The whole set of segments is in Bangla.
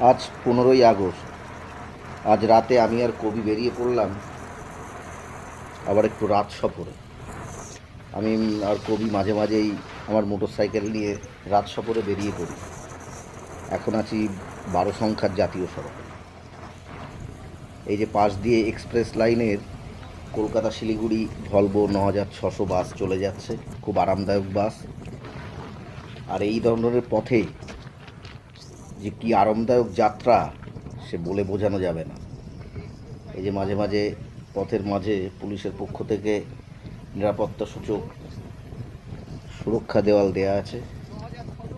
আজ পনেরোই আগস্ট। আজ রাতে আমি আর কবি বেরিয়ে পড়লাম, আবার একটু রাত সফরে। আমি আর কবি মাঝে মাঝেই আমার মোটর সাইকেল নিয়ে রাত সফরে বেরিয়ে পড়ি। এখন আছি বারো সংখ্যার জাতীয় সড়ক। এই যে পাশ দিয়ে এক্সপ্রেস লাইনের কলকাতা, শিলিগুড়ি ভলভো ন হাজার ছশো বাস চলে যাচ্ছে, খুব আরামদায়ক বাস। আর এই ধরনের পথে যে কি আরামদায়ক যাত্রা, সে বলে বোঝানো যাবে না। এই যে মাঝে মাঝে পথের মাঝে পুলিশের পক্ষ থেকে নিরাপত্তা সূচক সুরক্ষা দেওয়াল দেয়া আছে,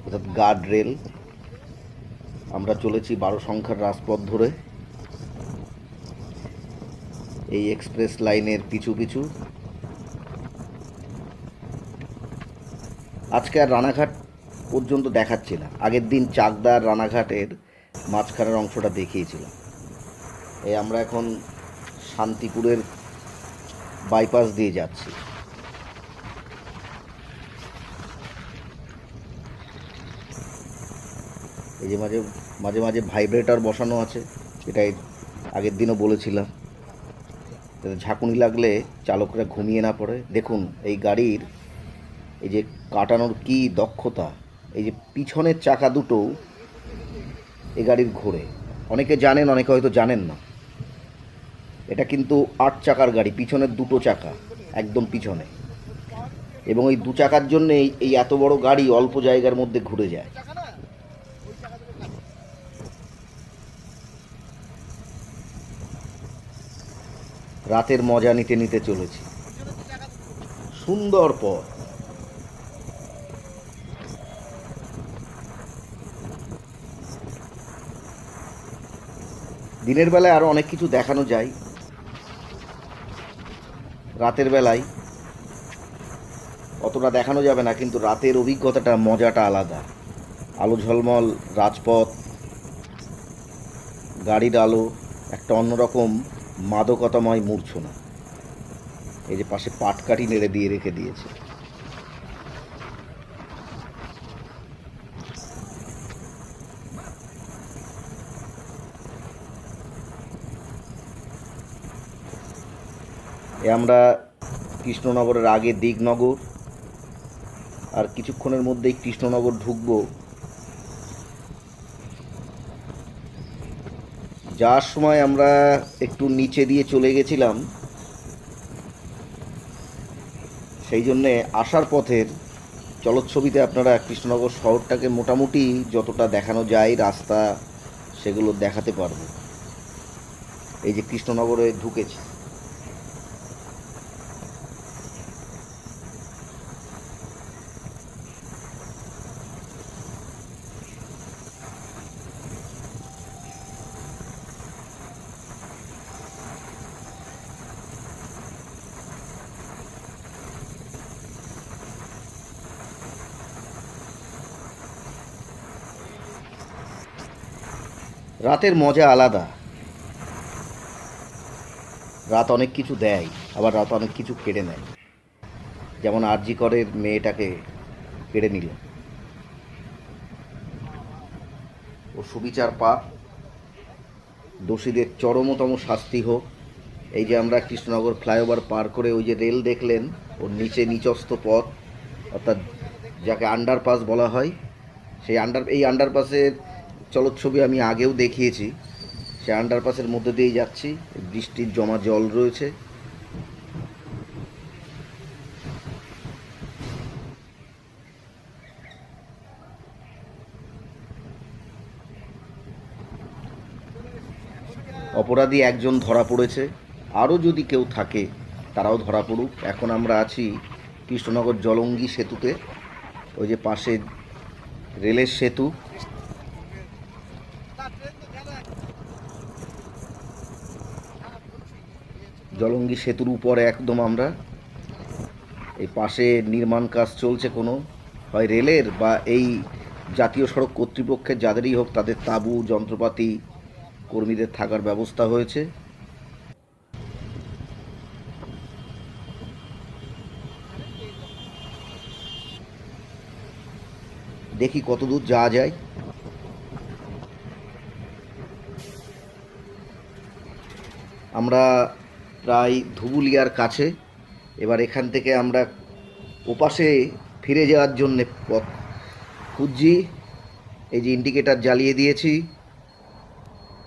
অর্থাৎ গার্ড রেল আমরা চলেছি বারো সংখ্যার রাজপথ ধরে। এই এক্সপ্রেস লাইনের পিছু পিছু। আজকে আর রানাঘাট পর্যন্ত দেখাচ্ছি না আগের দিন চাকদার রানাঘাটের মাঝখানের অংশটা দেখিয়েছিলাম। এই আমরা এখন শান্তিপুরের বাইপাস দিয়ে যাচ্ছি। এই যে মাঝে মাঝে মাঝে ভাইব্রেটার বসানো আছে, এটাই আগের দিনও বলেছিলাম। ঝাঁকুনি লাগলে চালকরা ঘুমিয়ে না পড়ে। দেখুন, এই গাড়ির এই যে কাটানোর কি দক্ষতা এই যে পিছনের চাকা দুটো এই গাড়ির ঘোরে অনেকে জানেন, অনেকে হয়তো জানেন না। এটা কিন্তু আট চাকার গাড়ি, পিছনের দুটো চাকা, একদম পিছনে। এবং এই দু চাকার জন্যেই এই এত বড় গাড়ি অল্প জায়গার মধ্যে ঘুরে যায়। রাতের মজা নিতে নিতে চলেছি। সুন্দর পথ। দিনের বেলায় আরও অনেক কিছু দেখানো যায়। রাতের বেলায় অতটা দেখানো যাবে না, কিন্তু রাতের অভিজ্ঞতাটা, মজাটা আলাদা। আলো ঝলমল, রাজপথ, গাড়ির আলো, একটা অন্যরকম মাদকতাময় মূর্ছনা। এই যে পাশে পাটকাঠি নেড়ে দিয়ে রেখে দিয়েছে। আমরা কৃষ্ণনগরের আগে দিগনগর, আর কিছুক্ষণের মধ্যেই কৃষ্ণনগর ঢুকবো। যাওয়ার সময় আমরা একটু নিচে দিয়ে চলে গেছিলাম। সেই জন্যে আসার পথের চলচ্ছবিতে আপনারা কৃষ্ণনগর শহরটাকে মোটামুটি যতটা দেখানো যায় রাস্তা, সেগুলো দেখাতে পারব। এই যে কৃষ্ণনগরে ঢুকেছি। রাতের মজা আলাদা। রাত অনেক কিছু দেয়, আবার রাত অনেক কিছু কেড়ে নেয়। যেমন আরজি করের মেয়েটাকে কেড়ে নিল। ও সুবিচার পাক দোষীদের চরমতম শাস্তি হোক। এই যে আমরা কৃষ্ণনগর ফ্লাইওভার পার করে ওই যে রেল দেখলেন, ওর নিচে নিচস্থ পথ, অর্থাৎ যাকে আন্ডারপাস বলা হয়, সেই আন্ডার এই আন্ডারপাসের চলচ্ছবি আমি আগেও দেখিয়েছি। সে আন্ডারপাসের মধ্যে দিয়েই যাচ্ছি। বৃষ্টির জমা জল রয়েছে। অপরাধী একজন ধরা পড়েছে। আরও যদি কেউ থাকে, তারাও ধরা পড়ুক। এখন আমরা আছি কৃষ্ণনগর জলঙ্গি সেতুতে। ওই যে পাশে রেলের সেতু। জলঙ্গি সেতুর উপর একদম আমরা। এই পাশে নির্মাণ কাজ চলছে কোনো। হয় রেলের বা এই জাতীয় সড়ক কর্তৃপক্ষের যাদেরই হোক, তাদের তাঁবু, যন্ত্রপাতি, কর্মীদের থাকার ব্যবস্থা হয়েছে। দেখি কত দূর যাওয়া যায়। আমরা প্রায় ধুবুলিয়ার কাছে। এবার এখান থেকে আমরা ওপাশে ফিরে যাওয়ার জন্যে পথ খুঁজছি। এই যে ইন্ডিকেটার জ্বালিয়ে দিয়েছি।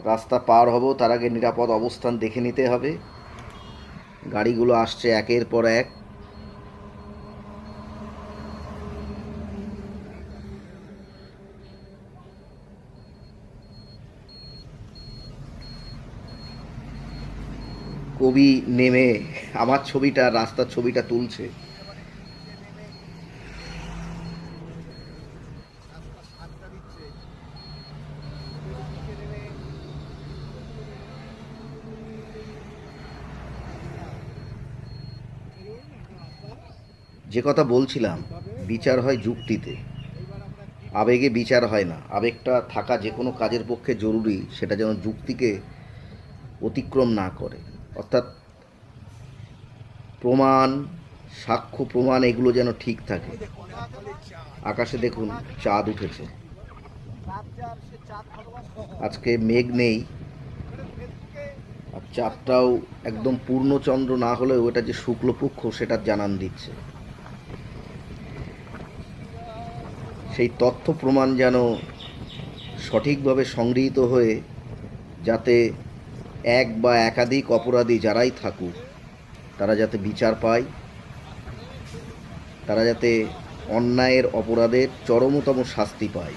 রাস্তা পার হব, তার আগে নিরাপদ অবস্থান দেখে নিতে হবে। গাড়িগুলো আসছে একের পর এক। কবি নেমে আমার ছবিটা, রাস্তার ছবিটা তুলছে। যে কথা বলছিলাম, বিচার হয় যুক্তিতে। আবেগে বিচার হয় না। আবেগটা থাকা যে কোনো কাজের পক্ষে জরুরি, সেটা যেন যুক্তিকে অতিক্রম না করে। অর্থাৎ প্রমাণ, সাক্ষ্য, প্রমাণ, এগুলো যেন ঠিক থাকে। আকাশে দেখুন, চাঁদ উঠেছে। আজকে মেঘ নেই। আর চাঁদটাও একদম পূর্ণচন্দ্র না হলেও এটা যে শুক্লপক্ষ, সেটা জানান দিচ্ছে। সেই তথ্য প্রমাণ যেন সঠিকভাবে সংগৃহীত হয়ে যাতে এক বা একাধিক অপরাধী যারাই থাকুক, তারা যাতে বিচার পায়, তারা যাতে অন্যায়ের অপরাধের চরমতম শাস্তি পায়,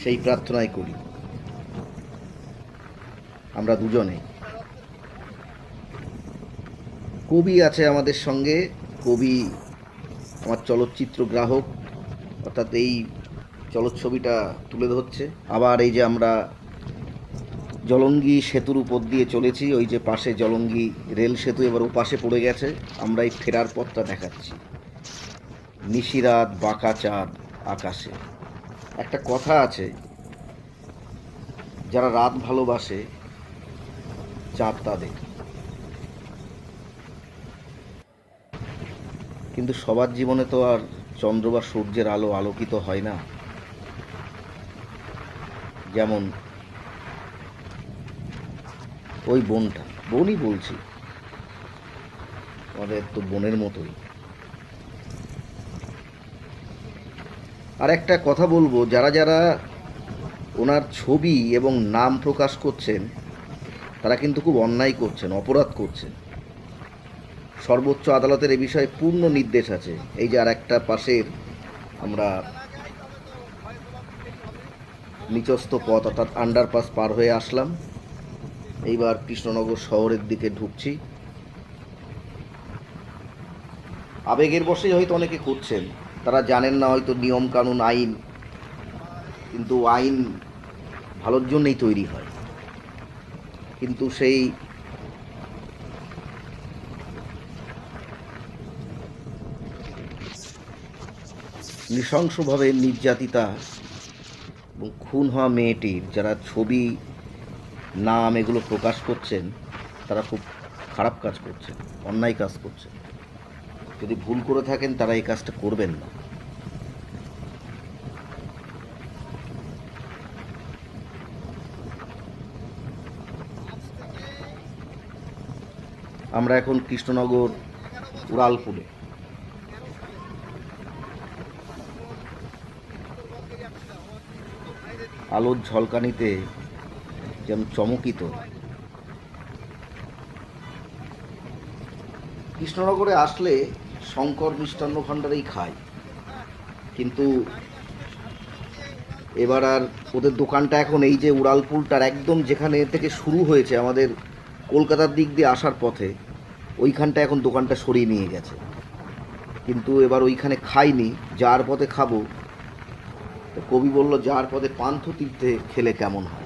সেই প্রার্থনাই করি। আমরা দুজনে। কবি আছে আমাদের সঙ্গে, কবি আমার চলচ্চিত্র গ্রাহক, অর্থাৎ এই চলচ্ছবিটা তুলে ধরছে। আবার এই যে আমরা জলঙ্গি সেতুর উপর দিয়ে চলেছি, ওই যে পাশে জলঙ্গি রেল সেতু এবার ও পাশে পড়ে গেছে, আমরা এই ফেরার পথটা দেখাচ্ছি। নিশিরাত বাঁকা চাঁদ আকাশে। একটা কথা আছে, যারা রাত ভালোবাসে, চাঁদ তাদের কিন্তু সবার জীবনে তো আর চন্দ্র বা সূর্যের আলো আলোকিত হয় না। যেমন ওই বোনটা, বোনই বলছি। আমাদের তো বোনের মতোই। আর একটা কথা বলব, যারা যারা ওনার ছবি এবং নাম প্রকাশ করছেন, তারা কিন্তু খুব অন্যায় করছেন, অপরাধ করছেন। সর্বোচ্চ আদালতের এ বিষয়ে পূর্ণ নির্দেশ আছে। এই যে আর একটা পাশের আমরা নিচস্থ পথ অর্থাৎ আন্ডারপাস পার হয়ে আসলাম। এইবার কৃষ্ণনগর শহরের দিকে ঢুকছি। আবেগের বসেই হয়তো অনেকে করছেন, তারা জানেন না হয়তো নিয়ম কানুন, আইন, কিন্তু আইন ভালোর জন্যই তৈরি হয়। কিন্তু সেই নৃশংসভাবে নির্যাতিতা এবং খুন হওয়া মেয়েটির, যারা ছবি নাম এগুলো প্রকাশ করছেন, তারা খুব খারাপ কাজ করছেন, অন্যায় কাজ করছেন। যদি ভুল করে থাকেন, তারা এই কাজটা করবেন না। আমরা এখন কৃষ্ণনগর, উড়ালপুরে। আলোর ঝলকানিতে যেমন চমকিত। কৃষ্ণনগরে আসলে শঙ্কর মিষ্টান্ন ভাণ্ডারেই খাই কিন্তু এবার আর ওদের দোকানটা এখন এই যে উড়ালপুলটার একদম যেখানে থেকে শুরু হয়েছে আমাদের কলকাতার দিক দিয়ে আসার পথে, ওইখানটা এখন দোকানটা সরিয়ে নিয়ে গেছে। কিন্তু এবার ওইখানে খাইনি, যার পথে খাব। কবি বলল, যার পথে পান্থ তীর্থে খেলে কেমন হয়?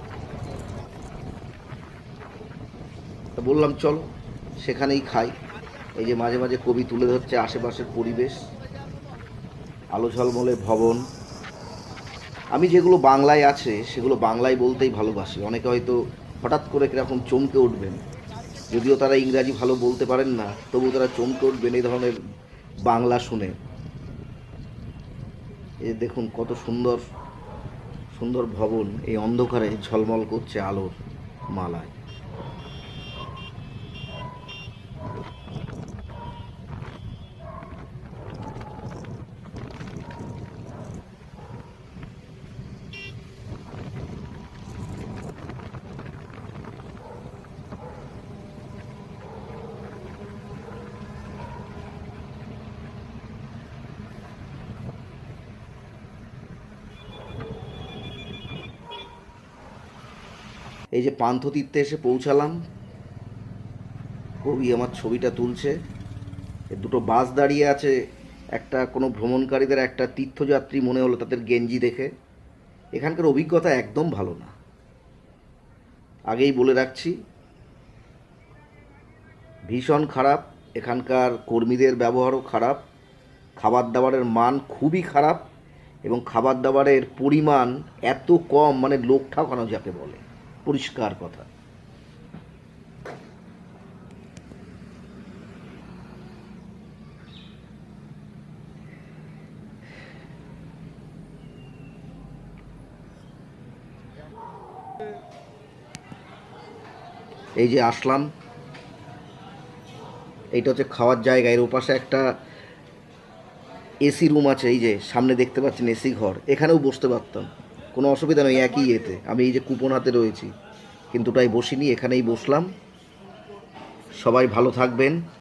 তা বললাম, চলো, সেখানেই খাই। এই যে মাঝে মাঝে কবি তুলে ধরছে আশেপাশের পরিবেশ, আলো ঝলমলে ভবন। আমি যেগুলো বাংলায় আছে, সেগুলো বাংলায় বলতেই ভালোবাসি। অনেকে হয়তো হঠাৎ করে কীরকম চমকে উঠবেন। যদিও তারা ইংরাজি ভালো বলতে পারেন না, তবু তারা চমকে উঠবেন এই ধরনের বাংলা শুনে। এ দেখুন, কত সুন্দর সুন্দর ভবন। এই অন্ধকারে ঝলমল করছে আলোর মালায়। এই যে পান্থতীর্থে এসে পৌঁছালাম। কবি আমার ছবিটা তুলছে। দুটো বাস দাঁড়িয়ে আছে। একটা কোনো ভ্রমণকারীদের একটা তীর্থযাত্রী মনে হলো তাদের গেঞ্জি দেখে। এখানকার অভিজ্ঞতা একদম ভালো না। আগেই বলে রাখছি, ভীষণ খারাপ। এখানকার কর্মীদের ব্যবহারও খারাপ। খাবার দাবারের মান খুবই খারাপ এবং খাবার দাবারের পরিমাণ এত কম মানে লোক ঠাকানো যাকে বলে। পরিষ্কার কথা। এই যে আসলাম, এইটা হচ্ছে খাওয়ার জায়গা। এর ওপাশে একটা এসি রুম আছে, এই যে সামনে দেখতে পাচ্ছেন এসি ঘর। এখানেও বসতে পারতাম। কোনো অসুবিধা নেই, একই এতে আমি এই যে কুপন হাতে রয়েছি। কিন্তু তাই বসিনি, এখানেই বসলাম। সবাই ভালো থাকবেন।